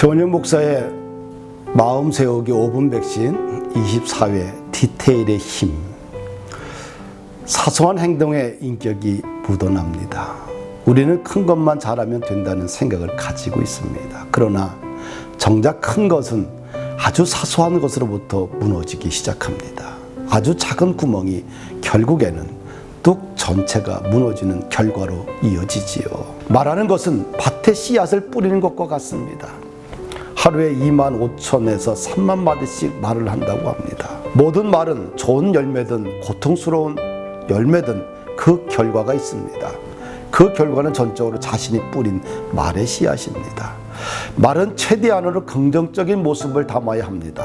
최원영 목사의 마음 세우기 5분 백신 24회 디테일의 힘 사소한 행동에 인격이 묻어납니다. 우리는 큰 것만 잘하면 된다는 생각을 가지고 있습니다. 그러나 정작 큰 것은 아주 사소한 것으로부터 무너지기 시작합니다. 아주 작은 구멍이 결국에는 뚝 전체가 무너지는 결과로 이어지지요. 말하는 것은 밭에 씨앗을 뿌리는 것과 같습니다. 하루에 2만 5천에서 3만 마디씩 말을 한다고 합니다. 모든 말은 좋은 열매든 고통스러운 열매든 그 결과가 있습니다. 그 결과는 전적으로 자신이 뿌린 말의 씨앗입니다. 말은 최대한으로 긍정적인 모습을 담아야 합니다.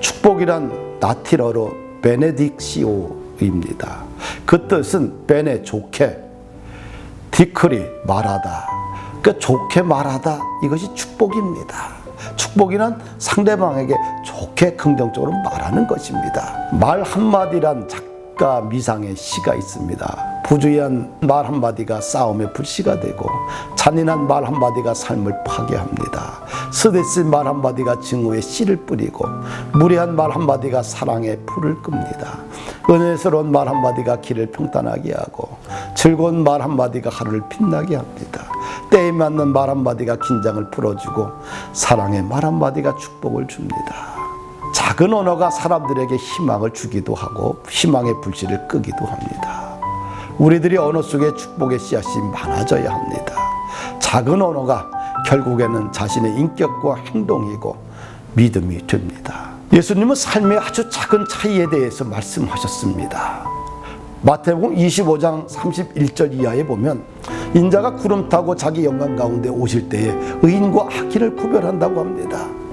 축복이란 라틴어로 베네딕시오입니다. 그 뜻은 베네 좋게, 디크리 말하다. 그러니까 좋게 말하다 이것이 축복입니다. 축복이란 상대방에게 좋게 긍정적으로 말하는 것입니다. 말 한마디란 작 가 미상의 시가 있습니다. 부주의한 말 한마디가 싸움의 불씨가 되고 잔인한 말 한마디가 삶을 파괴합니다. 스데스 말 한마디가 증오의 씨를 뿌리고 무례한 말 한마디가 사랑의 불을 끕니다. 은혜스러운 말 한마디가 길을 평탄하게 하고 즐거운 말 한마디가 하루를 빛나게 합니다. 때에 맞는 말 한마디가 긴장을 풀어주고 사랑의 말 한마디가 축복을 줍니다. 작은 언어가 사람들에게 희망을 주기도 하고 희망의 불씨를 끄기도 합니다. 우리들이 언어 속에 축복의 씨앗이 많아져야 합니다. 작은 언어가 결국에는 자신의 인격과 행동이고 믿음이 됩니다. 예수님은 삶의 아주 작은 차이에 대해서 말씀하셨습니다. 마태복음 25장 31절 이하에 보면 인자가 구름 타고 자기 영광 가운데 오실 때에 의인과 악인을 구별한다고 합니다.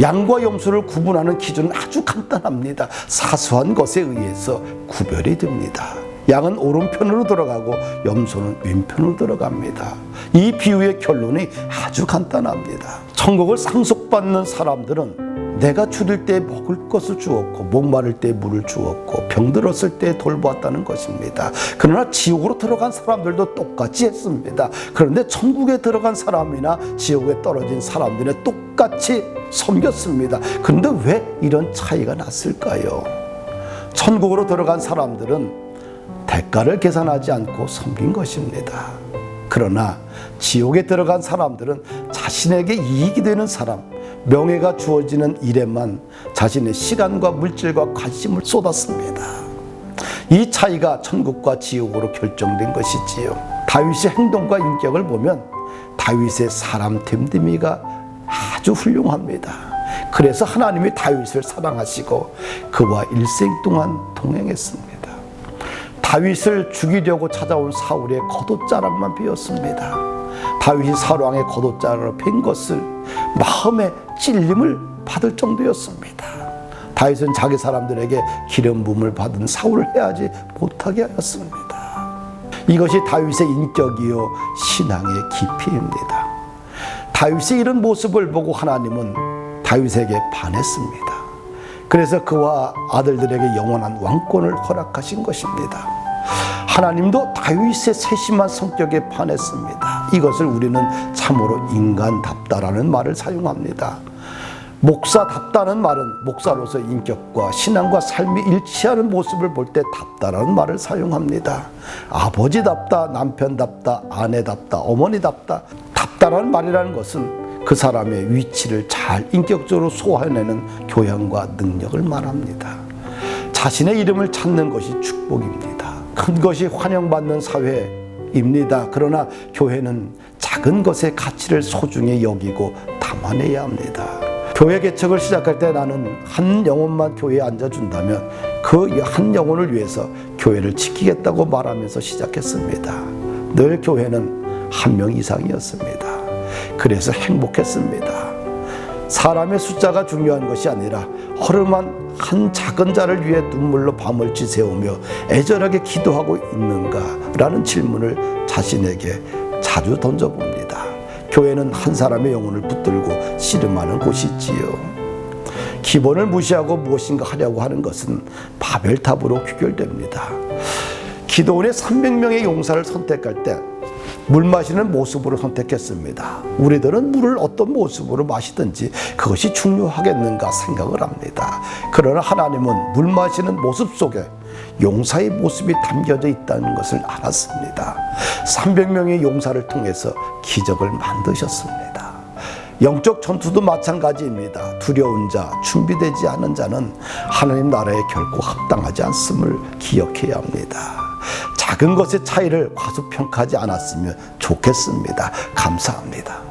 양과 염소를 구분하는 기준은 아주 간단합니다. 사소한 것에 의해서 구별이 됩니다. 양은 오른편으로 들어가고 염소는 왼편으로 들어갑니다. 이 비유의 결론이 아주 간단합니다. 천국을 상속받는 사람들은 내가 줄일 때 먹을 것을 주었고 목마를 때 물을 주었고 병들었을 때 돌보았다는 것입니다. 그러나 지옥으로 들어간 사람들도 똑같이 했습니다. 그런데 천국에 들어간 사람이나 지옥에 떨어진 사람들은 똑같이 섬겼습니다. 그런데 왜 이런 차이가 났을까요? 천국으로 들어간 사람들은 대가를 계산하지 않고 섬긴 것입니다. 그러나 지옥에 들어간 사람들은 자신에게 이익이 되는 사람, 명예가 주어지는 일에만 자신의 시간과 물질과 관심을 쏟았습니다. 이 차이가 천국과 지옥으로 결정된 것이지요. 다윗의 행동과 인격을 보면 다윗의 사람 됨됨이가 아주 훌륭합니다. 그래서 하나님이 다윗을 사랑하시고 그와 일생 동안 동행했습니다. 다윗을 죽이려고 찾아온 사울의 겉옷자락만 비었습니다. 다윗이 사울왕의 겉옷자락을 팬 것을 마음에 찔림을 받을 정도였습니다. 다윗은 자기 사람들에게 기름 부음을 받은 사울을 해하지 못하게 하였습니다. 이것이 다윗의 인격이요 신앙의 깊이입니다. 다윗의 이런 모습을 보고 하나님은 다윗에게 반했습니다. 그래서 그와 아들들에게 영원한 왕권을 허락하신 것입니다. 하나님도 다윗의 세심한 성격에 반했습니다. 이것을 우리는 참으로 인간답다라는 말을 사용합니다. 목사답다는 말은 목사로서 인격과 신앙과 삶이 일치하는 모습을 볼 때 답다라는 말을 사용합니다. 아버지답다, 남편답다, 아내답다, 어머니답다. 답다라는 말이라는 것은 그 사람의 위치를 잘 인격적으로 소화해내는 교양과 능력을 말합니다. 자신의 이름을 찾는 것이 축복입니다. 큰 것이 환영받는 사회입니다. 그러나 교회는 작은 것의 가치를 소중히 여기고 담아내야 합니다. 교회 개척을 시작할 때 나는 한 영혼만 교회에 앉아준다면 그 한 영혼을 위해서 교회를 지키겠다고 말하면서 시작했습니다. 늘 교회는 한 명 이상이었습니다. 그래서 행복했습니다. 사람의 숫자가 중요한 것이 아니라 허름한 한 작은 자를 위해 눈물로 밤을 지새우며 애절하게 기도하고 있는가라는 질문을 자신에게 자주 던져봅니다. 교회는 한 사람의 영혼을 붙들고 씨름하는 곳이지요. 기본을 무시하고 무엇인가 하려고 하는 것은 바벨탑으로 귀결됩니다. 기도원의 300명의 용사를 선택할 때 물 마시는 모습으로 선택했습니다. 우리들은 물을 어떤 모습으로 마시든지 그것이 중요하겠는가 생각을 합니다. 그러나 하나님은 물 마시는 모습 속에 용사의 모습이 담겨져 있다는 것을 알았습니다. 300명의 용사를 통해서 기적을 만드셨습니다. 영적 전투도 마찬가지입니다. 두려운 자, 준비되지 않은 자는 하나님 나라에 결코 합당하지 않음을 기억해야 합니다. 작은 것의 차이를 과소평가하지 않았으면 좋겠습니다. 감사합니다.